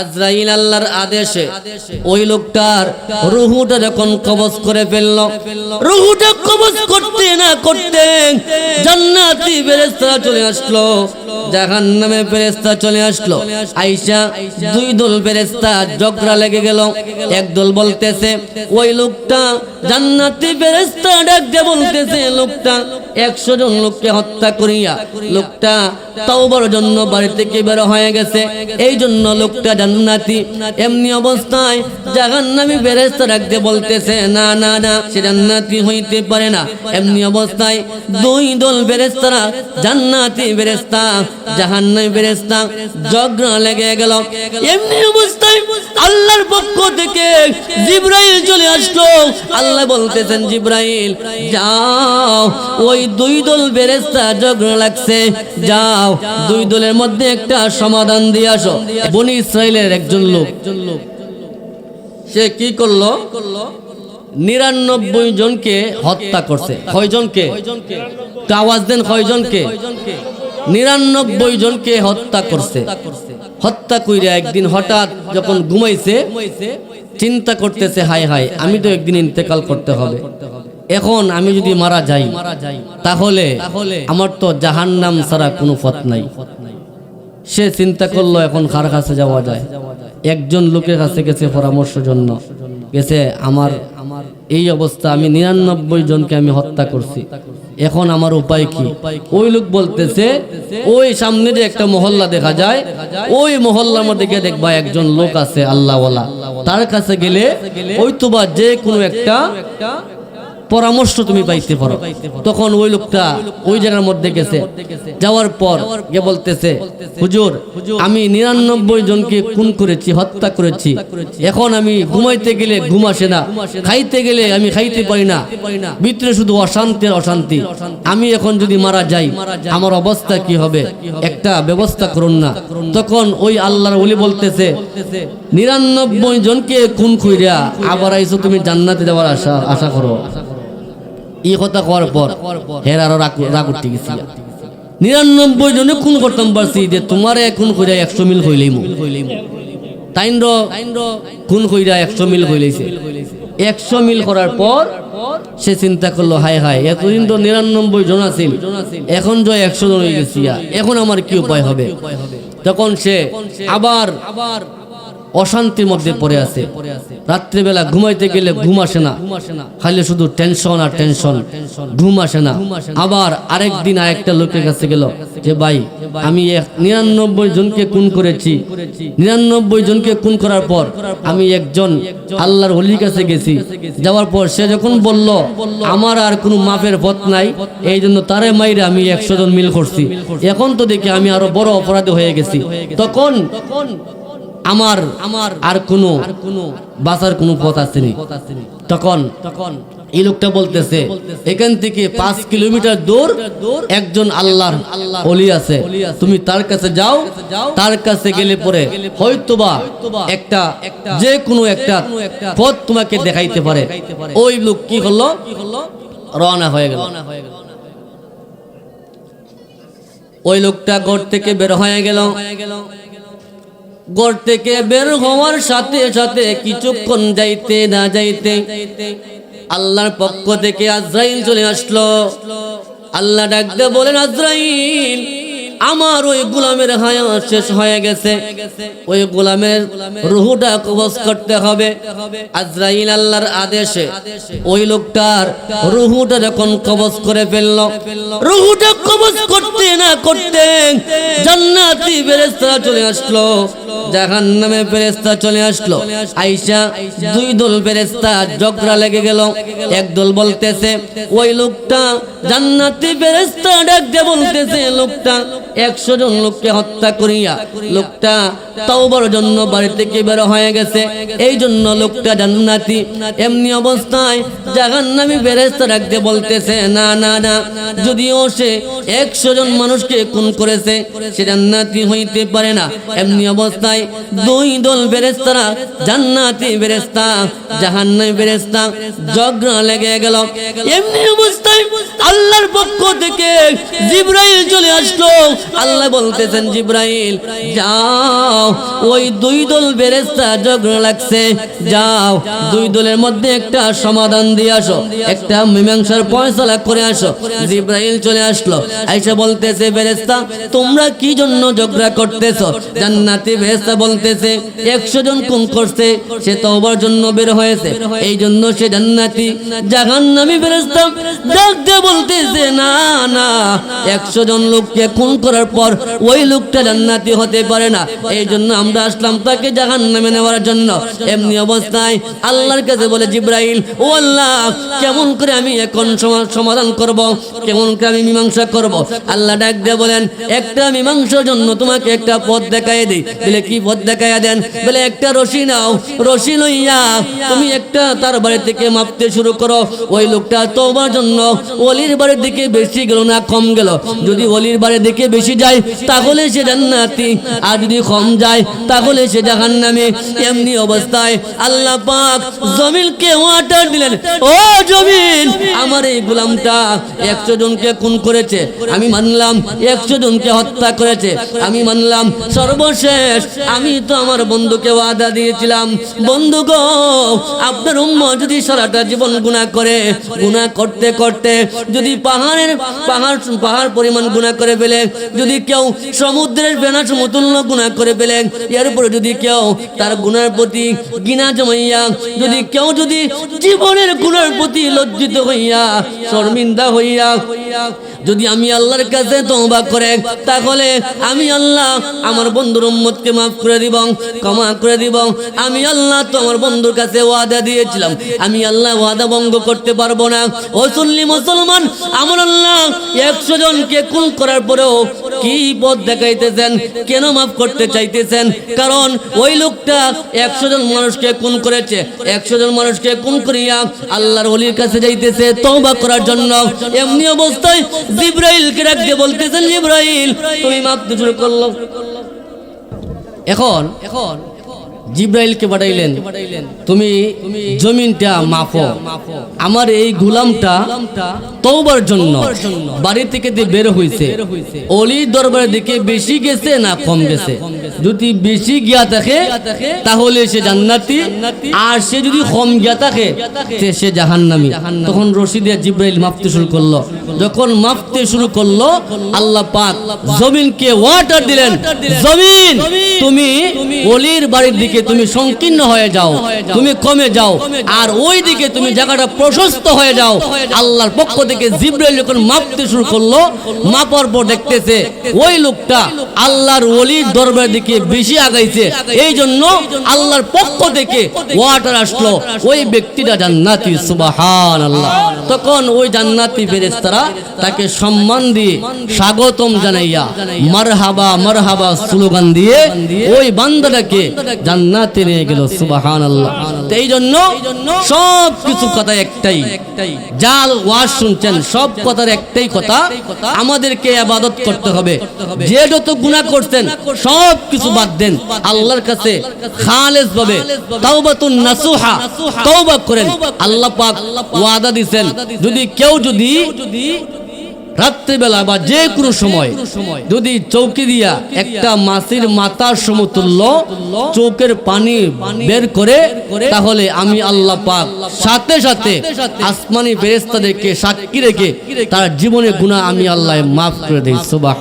আজরাইল আল্লাহর আদেশে ওই লোকটার রুহুটা যখন কবজ করে ফেলল, রুহুটা কবজ করতে না করতে জান্নাতি ফেরেশতা চলে আসলো, জাহান্নামে ফেরেশতা চলে আসলো। আইসা দুই দল ফেরেশতা ঝগড়া লেগে গেল। এক দল বলতেছে, ওই লোকটা জান্নাতি ফেরেশতা ডাক দিয়ে বলতেছে, লোকটা একশো জন লোককে হত্যা করিয়া, লোকটা তাওবার জন্য বাড়ি থেকে বের হয়ে গেছে। এই জন্য লোকটা জান্নাতি। এমনি অবস্থায় জাহান্নামী ডাক দিয়ে বলতেছে, না না না, সে জান্নাতি হইতে পারে না। এমনি অবস্থায় দুই দল ফেরেশতারা জান্নাতি ফেরেশতা, জাহান্নামী ফেরেশতা ঝগড়া লেগে গেল। এমনি অবস্থায় আল্লাহর পক্ষ থেকে জিব্রাইল চলে আসলো। আল্লাহ বলতেছেন, জিব্রাইল, যাও, ওই দুই দল ফেরেশতা ঝগড়া লাগছে। যাও, দুই দলের মধ্যে একটা সমাধান দিয়ে আসো। বনি ইসরায়েলের একজন লোক। সে কি করল? নিরানব্বই জনকে হত্যা করছে। কয়জনকে আওয়াজ দেন কয়জনকে নিরানব্বই জনকে হত্যা করছে। হত্যা কইরা একদিন হঠাৎ যখন ঘুমাইছে, চিন্তা করতেছে হাই হাই আমি তো একদিন ইন্তেকাল করতে হবে। এখন আমি যদি মারা যাই, তাহলে আমার তো জাহান্নাম ছাড়া কোনো পথ নাই। সে চিন্তা করল এখন কার কাছে যাওয়া যায়? একজন লোকের কাছে গেছে পরামর্শ জন্য। গেছে আমার আমার এই অবস্থা আমি নিরানব্বই জনকে আমি হত্যা করছি। এখন আমার উপায় কি? ওই লোক বলতেছে ওই সামনে যে একটা মহল্লা দেখা যায় ওই মহল্লার মধ্যে গিয়ে দেখবা একজন লোক আছে আল্লাহওয়ালা। তার কাছে গেলে ওই তো বা যে কোনো একটা পরামর্শ তুমি পাইতে পারো। তখন ওই লোকটা ওই জায়গার মধ্যে গেছে। যাওয়ার পর গিয়ে বলতেছে, হুজুর, আমি নিরানব্বই জনকে খুন করেছি, হত্যা করেছি। এখন আমি ঘুমাইতে গেলে ঘুম আসে না, খাইতে গেলে আমি খাইতে পারি না। ভিতরে শুধু অশান্তির অশান্তি। আমি এখন যদি মারা যাই, আমার অবস্থা কি হবে? একটা ব্যবস্থা করুন না। তখন ওই আল্লাহর ওলি বলতেছে, নিরানব্বই জনকে খুন কইরা আবার আইসো তুমি জান্নাতে যাওয়ার আশা আশা করো। এই কথা করার পর হের আরও রাগ উঠতে গেছি নিরানব্বই জনে খুন করতাম পারছি যে তোমার খুন কইরা একশো মিল হইলেই তাইন্দ্র খুন কইরা একশো মিল হইলেছে। একশো মিল করার পর সে চিন্তা করল, হায় হায়, এতদিন তো নিরানব্বই জন আছিল। এখন যে একশো জন হয়ে গেছি এখন আমার কি উপায় হবে? তখন সে আবার আবার অশান্তির মধ্যে পড়ে আছে। রাত্রিবেলা ঘুমাইতে গেলে ঘুম আসে না। খালি শুধু টেনশন আর টেনশন ঘুম আসে না। আবার আরেক দিন আরেকটা লোকের কাছে গেল যে, ভাই, আমি নিরানব্বই জনকে খুন করেছি। নিরানব্বই জনকে খুন করার পর আমি একজন আল্লাহর হলির কাছে গেছি। যাওয়ার পর সে যখন বলল, আমার আর কোনো মাপের পথ নাই, এই জন্য তারে মাইরে আমি একশো জন মিল করছি। এখন তো দেখি আমি আরও বড় অপরাধী হয়ে গেছি। তখন আমার আমার আর কোনো আর কোনো বাঁচার কোনো পথ আসেনি। তখন তখন এই লোকটা বলতেছে এখান থেকে পাঁচ কিলোমিটার দূর একজন আল্লাহর অলি আছে। তুমি তার কাছে যাও তার কাছে গেলে পরে হয়তোবা একটা যে কোনো একটা পথ তোমাকে দেখাইতে পারে। ওই লোক কি করল? রওনা হয়ে গেল। ওই লোকটা ঘর থেকে বের হয়ে গেল। ঘর থেকে বের হওয়ার সাথে সাথে কিছুক্ষণ যাইতে না যাইতে আল্লাহর পক্ষ থেকে আজরাইল চলে আসলো। আল্লাহ ডাকতে বলেন, আজরাইল, আমার ওই গোলামের হায়াত শেষ হয়ে গেছে। ওই গোলামের রুহুটা কবজ করতে হবে। আজরাইল আল্লাহর আদেশে ওই লোকটার রুহুটা যখন কবজ করে ফেলল, রুহুটা কবজ করতে না করতে জান্নাতি ফেরেশতা চলে আসলো। জাহান্নামে ফেরেশতা চলে আসলো। আইসা দুই দল ঝগড়া লেগে গেল। এক দল বলতেছে, ওই লোকটা জান্নাতি ফেরেশতা ডাক দিয়ে বলতেছে, লোকটা একশো জন লোককে হত্যা করিয়া, লোকটা তাওবার জন্য বাড়ি থেকে বের হয়ে গেছে। এই জন্য লোকটা জান্নাতি। এমনি অবস্থায় জাহান্নামী ফেরেশতা ডাক দিয়ে বলতেছে, না না না, যদিও সে একশো জন মানুষকে খুন করেছে, সে জান্নাতি হইতে পারে না। এমনি অবস্থায় অবস্থায় দুই দল বেরেস্তারা জান্নাতি বেরেস্তা জাহান্নামী বেরেস্তা লেগে গেল। এমনি অবস্থায় আল্লাহর পক্ষ থেকে জিব্রাইল চলে আসলো। আল্লাহ বলতেছেন, জিব্রাইল, যাও, ওই দুই দল বেরেস্তা লাগছে। যাও, দুই দলের মধ্যে একটা সমাধান দিয়ে আসো, একটা মীমাংসার ফয়সালা করে আসো। জিব্রাইল চলে আসলো। আইসা বলতেছে বেরেস্তা তোমরা কি জন্য ঝগড়া করতেছো? জান্নাতি বেরেস্তা বলতেছে, একশো জন কোন করছে, সে তওবার জন্য বের হয়েছে। এই জন্য সে জান্নাতি। জাহান্নামী বেরেস্তা ডাক দিয়ে বলতেছে, না না, একশো জন লোককে খুন করার পর ওই লোকটা জান্নাতি হতে পারে না। এই জন্য আমরা আসলাম তাকে জাহান্নামে নেওয়ার জন্য। এমনি অবস্থায় আল্লাহর কাছে বলে, জিব্রাইল, ও আল্লাহ, কেমন করে আমি এখন সমা- সমাধান করব? কেমন করে আমি মীমাংসা করব? আল্লাহ ডাক দিয়ে বলেন, একটা মীমাংসার জন্য তোমাকে একটা পথ দেখায় দিই। বলে কি পথ দেখায় দেন? বলে, একটা রশি নাও, রশি লইয়া তুমি একটা তার বাড়ি থেকে মাপতে শুরু করো। ওই লোকটা তোমার জন্য অলির বাড়ির দিকে বেশি গেল না, কম গেল। যদি অলির বাড়ির দিকে বেশি যায়, তাহলে সে জান্নাতি। আর যদি কম যায়, তাহলে সে জাহান্নামে। এমনি অবস্থায় আল্লাহ পাক জমিনকে ওয়াটার দিলেন। ও জমিন, আমার এই গোলামটা একশো জনকে খুন করেছে। আমি মানলাম একশো জনকে হত্যা করেছে। আমি মানলাম সর্বশেষ আমি তো আমার বন্ধুকে ওয়াদা দিয়েছিলাম, বন্ধু গো, আপনার উম্ম যদি সারাটা জীবন গুণা করে গুণা করতে করতে যদি পাহাড়ের পাহাড় পাহাড় পরিমাণ গুণা করে ফেলে, যদি কেউ সমুদ্রের বেনা সমতুল্য গুণা করে ফেলে, এর উপরে যদি কেউ তার গুণার প্রতি গিনা জমাইয়া, যদি কেউ যদি জীবনের গুণার প্রতি লজ্জিত হইয়া, শর্মিন্দা হইয়া যদি আমি আল্লাহর কাছে তওবা করে, তাহলে আমি আল্লাহ আমার বন্ধুর উম্মতকে মাফ করে দিব, ক্ষমা করে দিব। আমি আল্লাহ তো আমার বন্ধুর কাছে ওয়াদা দিয়েছিলাম। আমি আল্লাহ ওয়াদা ভঙ্গ করতে পারব না। ও সুন্নি মুসলমান, আমার আল্লাহ একশো জনকে খুন করার পরেও কি পথ দেখাইতেছেন, কেন মাফ করতে চাইতেছেন? কারণ ওই লোকটা একশো জন মানুষকে খুন করেছে। একশো জন মানুষকে খুন করিয়া আল্লাহর অলির কাছে যাইতেছে তওবা করার জন্য। এমনি অবস্থায় জিব্রাইলকে ডাক দিয়ে বলতেছেন জিব্রাইল। তুমি মাপ দুজন করল। এখন এখন জিব্রাইলকে পাঠাইলেন, তুমি জমিনটা মাপো আমার এই গুলামটা তওবার জন্য বাড়ি থেকে যে বের হইছে অলি দরবারের দিকে বেশি গেছে না কম গেছে? যদি বেশি গিয়া থাকে, তাহলে সে জান্নাতি। আর সে যদি কম গিয়া থাকে সে জাহান্নামী। তখন রশিদিয়া জিব্রাইল মাপতে শুরু করল। যখন মাপতে শুরু করল, আল্লাহ পাক জমিনকে ওয়াটার দিলেন। জমিন, তুমি অলির বাড়ির দিকে তুমি সংকীর্ণ হয়ে যাও, তুমি কমে যাও, আর ওই দিকে তুমি জায়গাটা প্রশস্ত হয়ে যাও। আল্লাহর পক্ষ থেকে জিব্রাইল যখন মাপতে শুরু করল, মাপার পর দেখতেছে ওই লোকটা আল্লাহর অলির দরবারের দিকে বেশি আগাইছে। এই জন্য আল্লাহর পক্ষ থেকে ওয়াটার আসলো। ওই ব্যক্তিটা জান্নাতি সুবাহান আল্লাহ তখন ওই জান্নাতি ফেরেস্তারা তাকে সম্মান দিয়ে স্বাগতম জানাইয়া, মারহাবা মারহাবা স্লোগান দিয়ে ওই বান্দাটাকে জান্নাতে নিয়ে গেল সুবাহান আল্লাহ এই জন্য সব কিছু কথা একটাই। জাল ওয়াজ শুনছেন সব কথার একটাই কথা আমাদেরকে আবাদত করতে হবে। যে যত গুনাহ করছেন সব কিছু বাদ দেন। আল্লাহর কাছে খালেস ভাবে তাওবাতুন নাসুহা তওবা করেন। আল্লাহ পাক ওয়াদা দিবেন যদি কেউ যদি রাত্রিবেলা বা যে কোনো সময় যদি চৌকি দিয়া একটা মাছের মাথার সমতুল্য চৌকের পানি বের করে তাহলে আমি আল্লাহ পাক সাথে সাথে আসমানি ফেরেস্তাদেরকে সাক্ষী রেখে তার জীবনে গুণা আমি আল্লাহ মাফ করে দিই সুবাহ